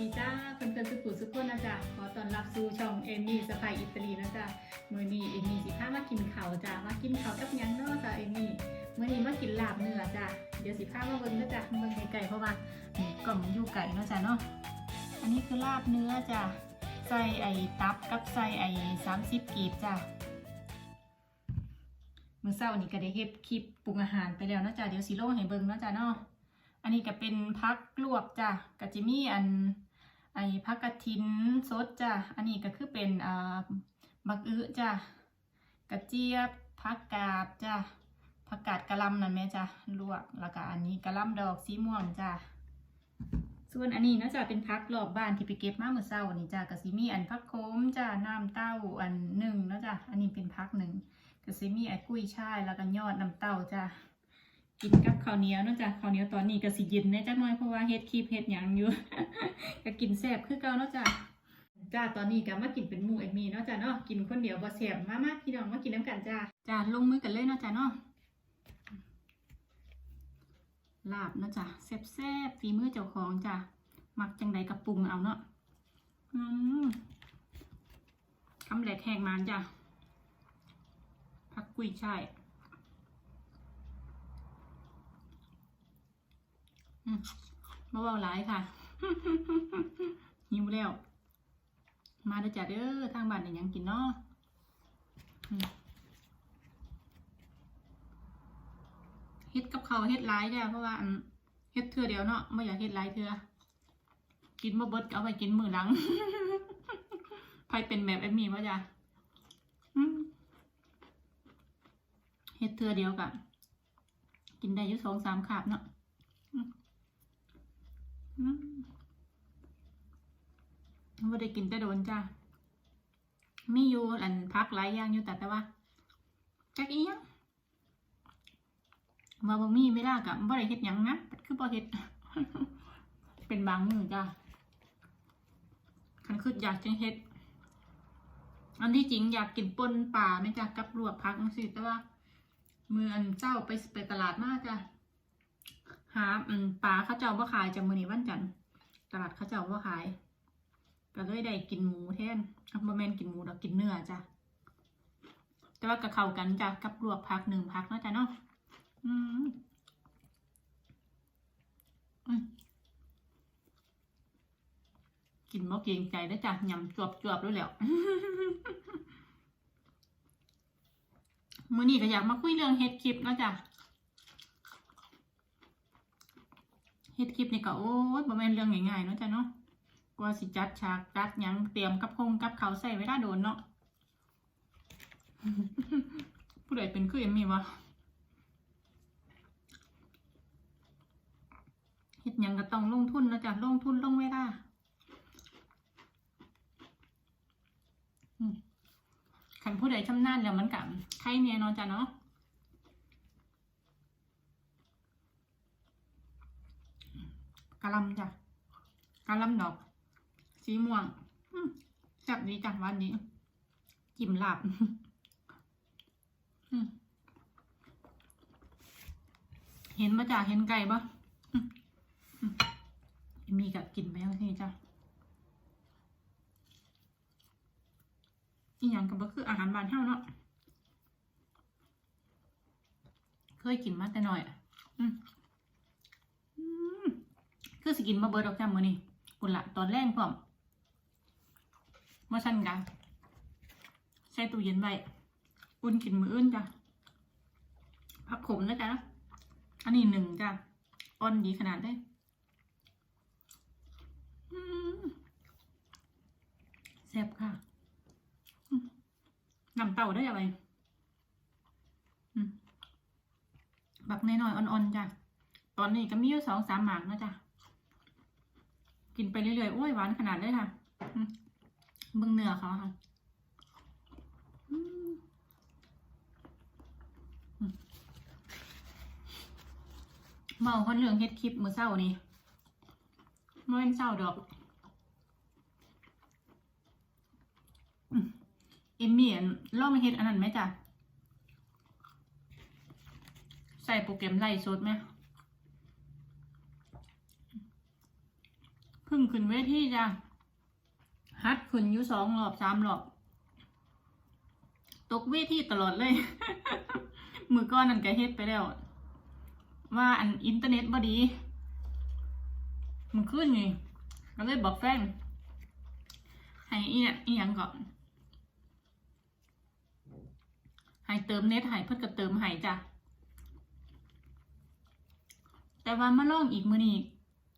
ดีจ้าเพื่อนเพื่อนสุขุสุขคนนะจ๊ะขอต้อนรับสู่ช่องเอมี่สไปอิตาลีนะจ๊ะมื้อนี้เอมี่สิพามากินข้าวจ้ะมากินข้าวกับยังเนาะจ้ะเอมี่มื้อนี้มากินลาบเนื้อจ้ะเดี๋ยวสิพามาเบิ่งนะจ๊ะเบิ่งไก่เพราะว่าหมูกล่องอยู่ไก่เนาะจ้ะเนาะอันนี้คือลาบเนื้อจ้ะใส่ไอ้ตับกับใส่ไอ้30กีบจ้ะมื้อเช้านี่ก็ได้เฮ็ดคลิปปรุงอาหารไปแล้วนะจ้ะเดี๋ยวสิลงให้เบิ่งเนาะจ้ะเนาะอันนี้ก็เป็นพักลวกจ้ะกะจิมีอัน ไอ้พักกระถินสดจ้ะ อันนี้ก็คือเป็นอ่าบักอื้อจ้ะ กระเจี๊ยบพักกาดจ้ะผักกาดกะลำนั่นแม่จ้ะ ลวก แล้วก็อันนี้กะลำดอกสีม่วงจ้ะ ส่วนอันนี้นะจ้ะเป็นพักรอบบ้านที่ไปเก็บมาเมื่อเช้านี่จ้ะกะสิมีอันพักโคมจ้ะ น้ำเต้าอันหนึ่งนะจ้ะ อันนี้เป็นพักหนึ่งกะสิมีไอ้กุ้ยช่ายแล้วก็ยอดน้ำเต้าจ้ะ กินกับข้าวเหนียวนอกจากข้าวเหนียวตอนนี้ก็สิเย็นแน่จักหน่อยเพราะว่าเฮ็ดคลิปเฮ็ดหยังอยู่ ก็กินแซ่บคือเก่านาะจ้ะจ้าตอนนี้ก็มากินเป็นหมู่เอมีเนาะจ้ะเนาะกินคนเดียวบ่แซ่บมามาพี่น้องมากินน้ำกันจ้าจ้าลงมือกันเลยเนาะจ้ะเนาะลาบเนาะจ้ะแซ่บๆฝีมือเจ้าของจ้ะมักจังใดกับปรุงเอาเนาะอืมคำแหลกแหงมันจ้ะผักกุ้ยช่าย มบ่เบาหลายค่ะ หิวแล้ว มาเด้จ้ะเด้อทางบ้านยังกินเนาะเฮ็ดกับเขาเฮ็ดหลายจ้ะเพราะว่าเฮ็ดเทื่อเดียวเนาะไม่อยากเฮ็ดหลายเทื่อกินบ่เบิดเอาไปกินมือหลังใครเป็นแบบไอ้มีบ่จ้ะอืมเฮ็ดเทื่อเดียวกะกินได้ยู่สองสามคาบเนาะ ว่าได้กินแต่โดนจ้ามีอยู่อันพักหลายอย่างอยู่แต่แต่ว่าจักอีหยังว่าบ่มีเวลากับบ่ได้เฮ็ดหยังนะคือบ่เฮ็ด เป็นบางมื้อจ้าคันคืออยากจังเฮ็ด อันที่จริงอยากกินปนป่าไหม่จ้ะกับลวกผักจังซี่แต่ว่ามืออันเจ้าไปไปตลาดมากจ้ะ หาอืมปลาเขาเจ้าว่าขายจากมือนี้วันจันทร์ตลาดเขาเจ้าว่าขายก็เลยได้กินหมูแทนอัปเมนกินหมูเรากินเนื้อจ้ะแต่ว่ากับเข้ากันจ้ะกับลวกพักหนึ่งพักนะจ้ะเนาะอืมกินบ่เกรงใจแล้จ้ะยำจวบจวบด้วยแล้วมื้อนี้ก็อยากมาคุยเรื่องเฮ็ดคลิปนะจ้ะ เฮ็ดคลิปนี่ก็โอ้ยบ่แม่นเรื่องง่ายๆเนาะจ้ะเนาะกว่าสิจัดฉากจัดหยังเตรียมกับพงกับเขาใส่เวลาโดนเนาะผู้ใดเป็นคือเอ็มมี่วะเฮ็ดหยังก็ต้องลงทุนเนาะจ้ะลงทุนลงเวลาคันผู้ใดชำนาญแล้วมันก็ใครเนี่ยนาะจ้ะเนาะ กะลำจ้ะกะลำดอก สีม่วงอืมแซ่บดีจ้ะวันนี้ จิ้มลาบเห็นปะจ้ะเห็นไก่ปะมีกับกินไปแล้วนี่จ้ะอีหยังกับก็คืออาหารบ้านเฮาเนาะ เคยกินมาแต่น้อย อืม คือสกินมาเบิร์ดออกจากมือนี่กุนละตอนแรกพร้อมมาสั่นกันใส่ตู้เย็นไว้อุ่นกินมืออื่นจ้ะพักขมนะจ๊ะอันนี้หนึ่งจ้ะอ่อนดีขนาดได้อืมแซ่บค่ะน้ำเต่าได้อะไรบักน้อยๆอ่อนๆจ้ะ ตอนนี้ก็มีอยู่สองสามหมากนะจ๊ะ กินไปเรื่อยๆโอ้ยหวานขนาดเลยค่ะมเบิ่งเนื้อเขาค่ะเมาคนเรื่องเฮ็ดคลิปมือเศร้านี่ไม่เป็นเศร้าดอกอืมเอมมี่อันลองมาเฮ็ดอันนั้นไหมจ้ะใส่โปรแกรมไล่สดไหม คือ พึ่งขึ้นเวทีจ้ะฮัดขึ้นอยู่สองรอบสามรอบ ตกเวทีตลอดเลย มือก้อนนั่นก็เฮ็ดไปแล้ว ว่าอันอินเทอร์เน็ตบ่ดี มันขึ้นไงก็เลยบอกแฟนให้อีเนี่ยอีหยังก่อนให้เติมเน็ตให้เพื่อก็เติมให้จ้ะแต่ว่ามาลองอีกมือนี้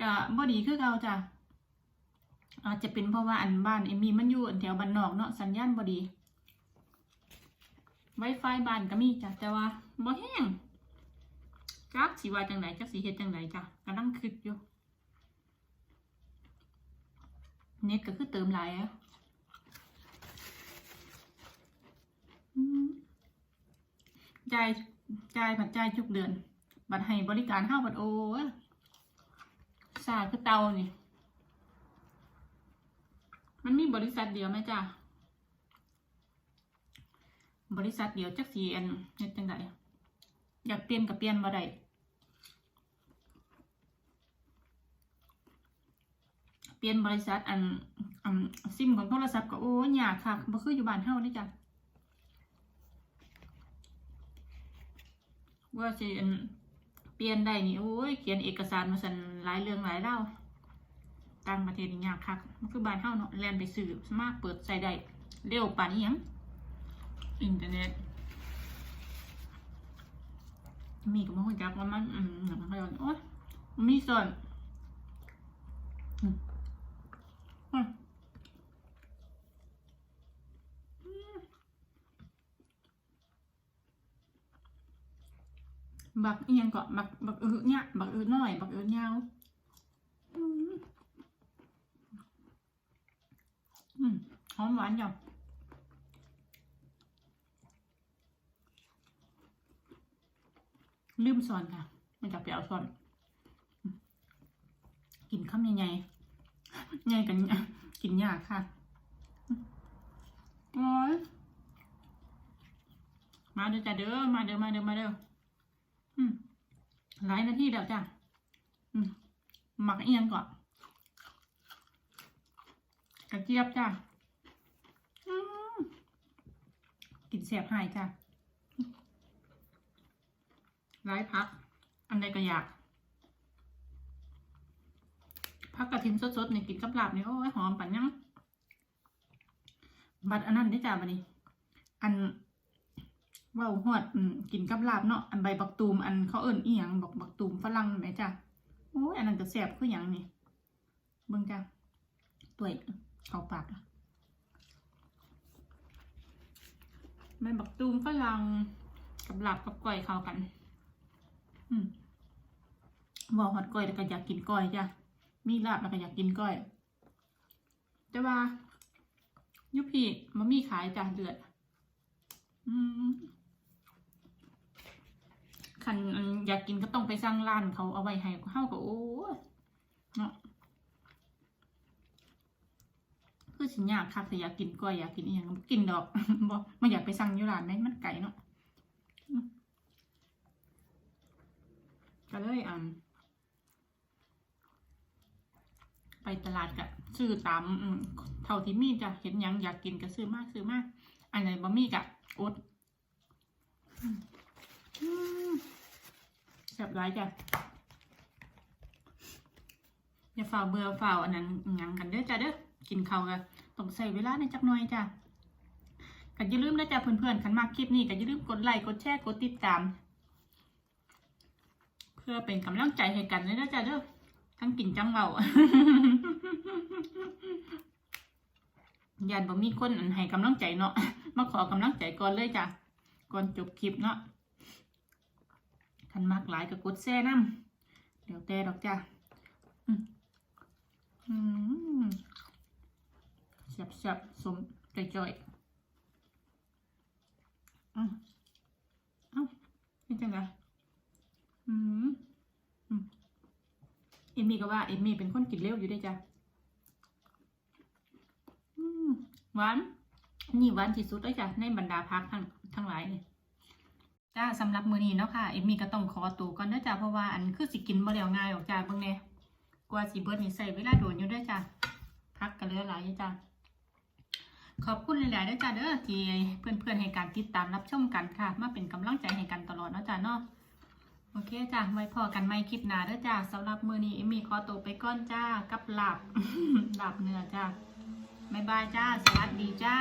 ก็บ่ดีคือเก่าจ้ะ อาจจะเป็นเพราะว่าอันบ้านเอมมี่มันอยู่อันแถวบ้านนอกเนาะสัญญาณบ่ดี Wi-Fi บ้านก็มีจ้ะแต่ว่าบ่แห้งจักสิว่าจังไดจักสิเฮ็ดจังไดจ้ะกำลังคิดอยู่เน็ตก็คือเติมหลายอะจ่ายจ่ายผัดจ่ายทุกเดือน บัตรให้บริการห้าบัตรโอ้ยสาคือเตานี่ มันมีบริษัทเดียวไหมจ้ะบริษัทเดียวจักสีอันเฮ็ดจังไดอยากเปลี่ยนกับเปลี่ยนบ่ได้เปลี่ยนบริษัทอันอันซิมของโทรศัพท์ก็โอ้ยยากค่ะบ่คืออยู่บ้านเฮานี่จ้ะว่าสิเปลี่ยนได้นี่โอ้ยเขียนเอกสารมาสั่นหลายเรื่องหลายเล่า ต่างประเทศนี่ยากคักมันคือบ้านเฮาเนาะแล่นไปซื้อสามารถเปิดใส่ได้เร็วปานนี้ยังอินเทอร์เน็ตมีกับมันจักว่ามันอืมหนังพยนโอ้ยมีส่วนอืมอืมบักเอียงก็บักบักอืดเนี่ยบักอืดน้อย บักอืดยาวอืมอืมห อมหวานจังลืมสอนค่ะ มันจะไปเอาสอนกินข้ามใหญ่ๆใหญ่กันกินยากค่ะโอ้ยมาเด้อจ้ะเด้อ มาเด้อ มาเด้อ มาเด้อหลายนาทีแล้วจ้ะหมักเอียงก่อน กระเจี๊ยบจ้ะอืม กินเสียบหายจ้ะร้ายพัก อันใดก็อยากพักกระถินสดๆนี่กินกับลาบนี่โอ้ยหอมปันยังบัดอันนั้นได้จ้าบัดนี้ อันว้าหอดอืมกินกับลาบเนาะอันใบบักตูมอันเขาเอิ้นอีหยังบอกบักตูมฝรั่งไหมจ้าโอ้ยอันนั้นก็แซ่บคือหยังนี่เบิ่งจ้าตัวเขาปากละ ใบบักตูมฝรั่งกับลาบกับก้อยเข้ากัน อืมบอกฮอดก้อยแล้วก็อยากกินก้อยจ้ะมีลาบแล้วก็อยากกินก้อย แต่ว่ายุพีมันมีขายจ้ะเดือดอืมคันอยากกินก็ต้องไปสั่งร้านเขาเอาไว้ให้เฮาก็โอ้ยเนาะคือ สิยากคักแต่อยากกินก้อยอยากกินอีหยังก็บ่กินดอกบ่ไม่อยากไปสั่งอยู่ร้านไหนมันไก่เนาะก็เลยอ่าไปตลาดกะซื้อตามเท่าที่มีจ้ะเห็นยังอยากกินก็ซื้อมากซื้อมาก อันไหนบะมี่กะอดอืมอืมแซ่บร้ายจ้ะอย่าฝ่าเบื่อฝ่าอันนั้นยังกันเด้อจ้ะเด้อ กินเขากันต้องใส่เวลาในจักหน่อยจ้ะก็อย่าลืมนะจ้ะเพื่อนๆคันมากคลิปนี้ก็อย่าลืมกดไลค์กดแชร์กดติดตาม เพื่อเป็นกำลังใจให้กันเลยนะจ๊ะเด้อทั้งกินจังเบายานบ่มีคนอันให้กำลังใจเนาะมาขอกำลังใจก่อนเลยจ้ะก่อนจบคลิปเนาะคันมากหลายก็กดแซ่น้ำเดี๋ยวแต่ดอกจ้ะอืม อืมเสียบๆสมจ่อยๆอ้าวอ้าวเป็นจังไงอืมอืมเอมมี่ก็ว่าเอมมี่เป็นคนกินเร็วอยู่ด้วยจ้ะอืมหวาน นี่หวานที่สุดเลยจ้ะในบรรดาพักทั้งทั้งหลายนี่จ้าสำหรับมือนี้เนาะค่ะเอมมี่ก็ต้องขอตัวก่อนนะจ้ะเพราะว่าอันคือสิกินบ่แล้วง่ายออกจ้าเบิ่งแหน่กว่าสิเบิดนี่ใส่เวลาโดนอยู่ด้วยจ้ะเลือหลายอยู่จ้ะ ขอบคุณหลายๆด้วยจ้ะเด้อที่เพื่อนๆให้การติดตามรับชมกันค่ะ มาเป็นกำลังใจให้กันตลอดเนาะจ้ะเนาะโอเคจ้าไว้พอกันไม่คลิปหนาเด้อจ้าสำหรับมือนี้เอมมี่ขอตัวไปก่อนจ้ากับหลับหลับเนื้อจ้าบ๊ายบายจ้า สวัสดีจ้า